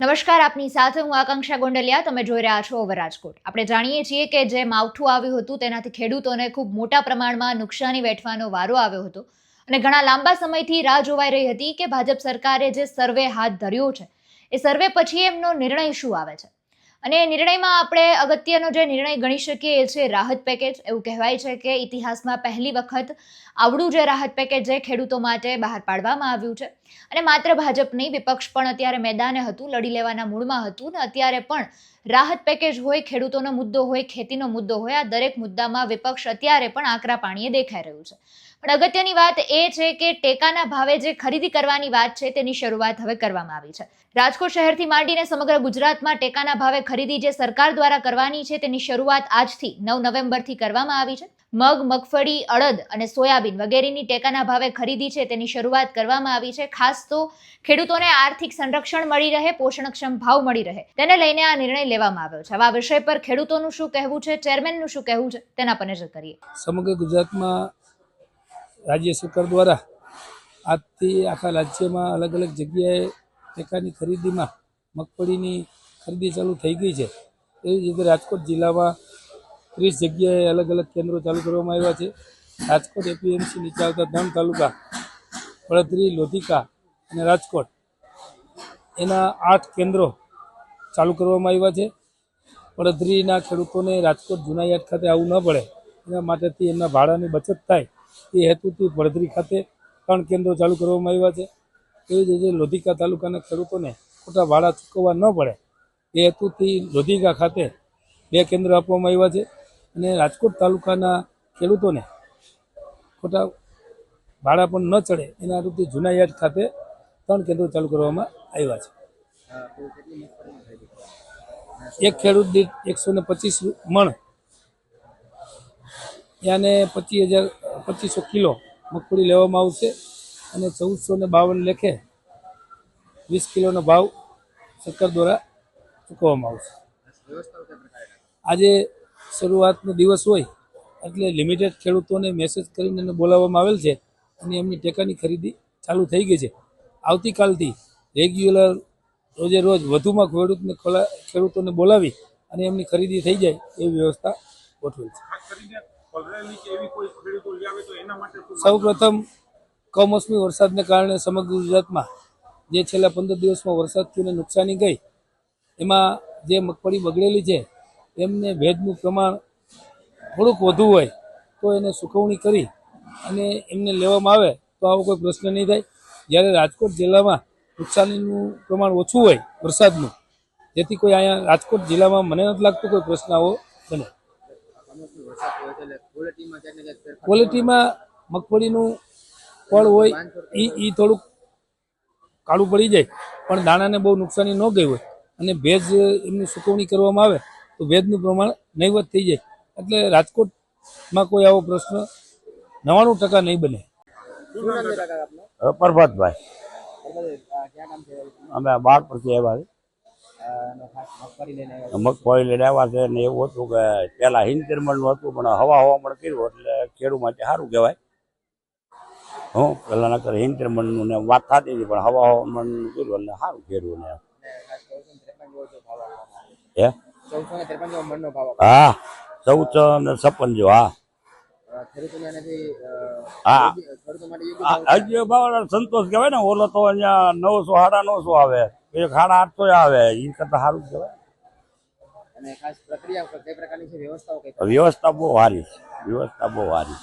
નમસ્કાર, આપની સાથે હું આકાંક્ષા ગોંડલિયા. તમે જોઈ રહ્યા છો રાજકોટ. આપણે જાણીએ છીએ કે જે માવઠું આવ્યું હતું તેનાથી ખેડૂતોને ખૂબ મોટા પ્રમાણમાં નુકસાની વેઠવાનો વારો આવ્યો હતો. અને ઘણા લાંબા સમયથી રાહ જોવાઈ રહી હતી કે ભાજપ સરકારે જે સર્વે હાથ ધર્યો છે, એ સર્વે પછી એમનો નિર્ણય શું આવે છે? અને નિર્ણયમાં આપણે અગત્યનો જે નિર્ણય ગણી શકીએ એ છે રાહત પેકેજ એવું કહેવાય છે કે ઇતિહાસમાં પહેલી વખત આવડું જે રાહત પેકેજ જે ખેડૂતો માટે બહાર પાડવામાં આવ્યું છે. અને માત્ર ભાજપ નહીં, વિપક્ષ પણ અત્યારે મેદાને હતું, લડી લેવાના મૂડમાં હતું ને અત્યારે પણ રાહત પેકેજ હોય, ખેડૂતોનો મુદ્દો હોય, ખેતીનો મુદ્દો હોય, આ દરેક મુદ્દામાં વિપક્ષ અત્યારે પણ આકરા પાણીએ દેખાઈ રહ્યું છે. પણ અગત્યની વાત એ છે કે ટેકાના ભાવે જે ખરીદી કરવાની વાત છે તેની શરૂઆત હવે કરવામાં આવી છે. રાજકોટ શહેરથી માંડીને સમગ્ર ગુજરાતમાં ટેકાના ભાવે ખરીદી જે સરકાર દ્વારા કરવાની છે તેની શરૂઆત આજથી નવ નવેમ્બરથી કરવામાં આવી છે. મગ, મગફળી, અડદ અને સોયાબીન વગેરેની ટેકાના ભાવે ખરીદી છે તેની શરૂઆત કરવામાં આવી છે. ખાસ તો ખેડૂતોને આર્થિક સંરક્ષણ મળી રહે, પોષણક્ષમ ભાવ મળી રહે. તેને લઈને આ નિર્ણય લેવામાં આવ્યો છે. આ વિષય પર ખેડૂતોનું શું કહેવું છે, ચેરમેનનું શું કહેવું છે તેના પર નજર કરીએ. સમગ્ર ગુજરાતમાં રાજ્ય સરકાર દ્વારા આજથી આખા રાજ્યમાં અલગ અલગ જગ્યાએ ટેકાની ખરીદીમાં મગફળીની ખરીદી ચાલુ થઈ ગઈ છે. એવી જ રીતે રાજકોટ જિલ્લામાં ત્રીસ જગ્યાએ અલગ અલગ કેન્દ્રો ચાલુ કરવામાં આવ્યા છે. રાજકોટ એપીએમસી નીચે આવતા ત્રણ તાલુકા, વડદરી, લોધિકા અને રાજકોટ. એના આઠ કેન્દ્રો ચાલુ કરવામાં આવ્યા છે. વડોદરીના ખેડૂતોને રાજકોટ જુનાયાટ ખાતે આવવું ન પડે. એના માટેથી એમના ભાડાની બચત થાય. એ હેતુથી વડધરી ખાતે ત્રણ કેન્દ્રો ચાલુ કરવામાં આવ્યા છે. એવી જ રીતે લોધિકા તાલુકાના ખેડૂતોને ખોટા ભાડા ચૂકવવા ન પડે, એ હેતુથી લોધિકા ખાતે બે કેન્દ્રો આપવામાં આવ્યા છે અને રાજકોટ તાલુકાના ખેડૂતોને ખોટા ભાડા પણ ન ચડે, એના રૂપથી જૂના ખાતે ત્રણ કેન્દ્રો ચાલુ કરવામાં આવ્યા છે. એક ખેડૂત દીઠ એકસો ને પચીસ મણ, યાને પચીસ હજાર પચીસો કિલો મગફળી લેવામાં આવશે અને ચૌદસો ને બાવન લેખે વીસ કિલોનો ભાવ સરકાર દ્વારા ચૂકવવામાં આવશે. આજે શરૂઆતનો દિવસ હોય એટલે લિમિટેડ ખેડૂતોને મેસેજ કરીને એને બોલાવવામાં આવેલ છે અને એમની ટેકાની ખરીદી ચાલુ થઈ ગઈ છે. આવતીકાલથી રેગ્યુલર રોજે રોજ વધુમાં ખેડૂતને ખેડૂતોને બોલાવી અને એમની ખરીદી થઈ જાય એવી વ્યવસ્થા ગોઠવેલ છે. સૌ પ્રથમ કમોસમી વરસાદને કારણે સમગ્ર ગુજરાતમાં જે છેલ્લા પંદર દિવસમાં વરસાદથી એને નુકસાની ગઈ, એમાં જે મગફળી બગડેલી છે, એમને ભેજનું પ્રમાણ થોડુંક વધુ હોય તો એને સુકવણી કરી અને એમને લેવામાં આવે તો આવો કોઈ પ્રશ્ન નહીં થાય. જ્યારે રાજકોટ જિલ્લામાં નુકસાનીનું પ્રમાણ ઓછું હોય વરસાદનું, જેથી કોઈ અહીંયા રાજકોટ જિલ્લામાં મને નથી લાગતું કોઈ પ્રશ્ન આવો બને. ક્વોલિટીમાં મગફળીનું ફળ હોય એ એ થોડુંક કાળું પડી જાય પણ દાણાને બહુ નુકસાની ન ગઈ હોય. અને ભેજ એમની સુકવણી કરવામાં આવે તો ભેજનું પ્રમાણ નહીવત થઈ જાય. એટલે રાજકોટમાં કોઈ આવો પ્રશ્ન નવાણું ટકા નહીં બને. પ્રભાતભાઈ અમે બાર પરથી આવ્યા મગફળી લઈને આવ્યા છે ને એવું હતું કે પેલા હિંતેર મણનું હતું પણ હવા હવામણ કર્યું એટલે ખેડૂત માટે સારું કહેવાય. હું પેલા નકર હિંતેરનું ને વાત થતી હતી પણ હવા હવામણનું કર્યું એટલે સારું ખેડૂત ને હે? ચૌદસો ને હા ચૌદસો છપ્પન જો હા. હા. ભાવ સંતોષ કહેવાય ને ઓલો તો અહીંયા નવસો સાડા નવસો આવે. એક સાડા આઠસો આવે એ કરતા સારું કહેવાય. અને ખાસ પ્રક્રિયા કઈ પ્રકારની છે? વ્યવસ્થાઓ કઈ વ્યવસ્થા બહુ સારી છે. વ્યવસ્થા બહુ સારી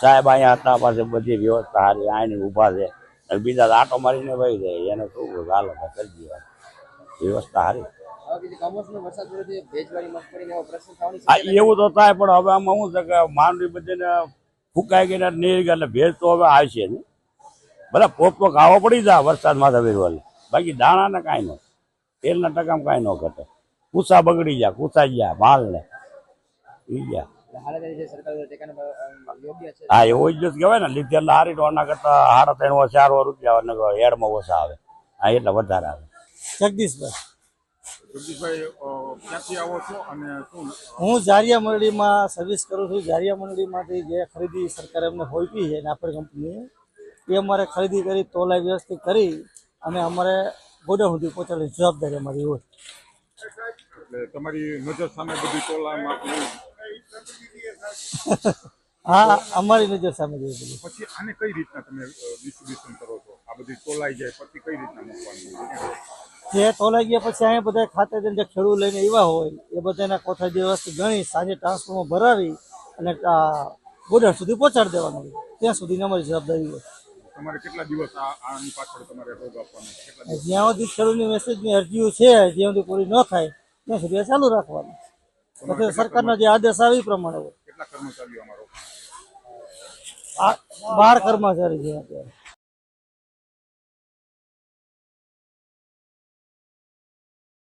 સાહેબ અહીંયા હતા પાસે બધી વ્યવસ્થા સારી આઈને ઊભા છે. અને બીજા તો આટો મારીને વહી જાય એને શું હાલો કરી દેવા વ્યવસ્થા સારી ને એવો તો થાય પણ હવે આમાં શું છે કે માંડવી બધીને ફૂંકાઈ ગઈને ગઈ એટલે ભેજ તો હવે આવશે નહીં. પોપ તો ખાવો પડી જાય વરસાદ માથે વેરવાલે બાકી દાણાને કાંઈ ન તેલના ટકામાં કાંઈ ન ઘટે. કુસા બગડી જાય કુસા ગયા માલને. ને ગયા. હા એવો જ કહેવાય ને લીધે એટલે હારી ટોના કરતા સાડા ત્રણ ચાર રૂપિયા અને હેડમાં ઓછા આવે. હા એટલે વધારે આવે. જગદીશભાઈ. જગદીશભાઈ અ, ક્યાંથી આવો છો અને શું હું જારિયા મંડળીમાં સર્વિસ કરું છું. જારિયા મંડળીમાંથી જે ખરીદી સરકારે અમને હોઈપી છે નાફેડ કંપનીએ એ અમારે ખરીદી કરી તોલાઈ વ્યવસ્થિત કરી. અને અમારે ગોડા સુધી પહોંચાડવાની જવાબદારી અમારી હોય. એટલે તમારી નજર સામે બધી ટોલામાં હા અમારી નજર સામે જોઈએ બધું. પછી આને કઈ રીતના તમે ડિસ્ટ્રીબ્યુશન કરો છો? આ બધી તોલાઈ જાય પછી કઈ રીતના મૂકવાની? જે તોલાઈ ગયા પછી અહીંયા બધા ખાતે જે ખેડૂત લઈને આવ્યા હોય એ બધાના કોઠા દિવસથી ગણી સાંજે ટ્રાન્સફોર્મર ભરાવી અને ગોડા સુધી પહોંચાડી દેવાનું ત્યાં સુધીની અમારી જવાબદારી હોય. તમારે કેટલા દિવસ આની પાછળ તમારે રોગ આપવાનો જ્યાં સુધી ખેડૂતની મેસેજની અરજીઓ છે જ્યાં સુધી પૂરી ન થાય ત્યાં સુધી ચાલુ રાખવાનું. સરકારના સરકારનો જે આદેશ આવે એ પ્રમાણે હોય. કેટલા કર્મચારીઓ અમારો? આ બાર કર્મચારી છે અત્યારે.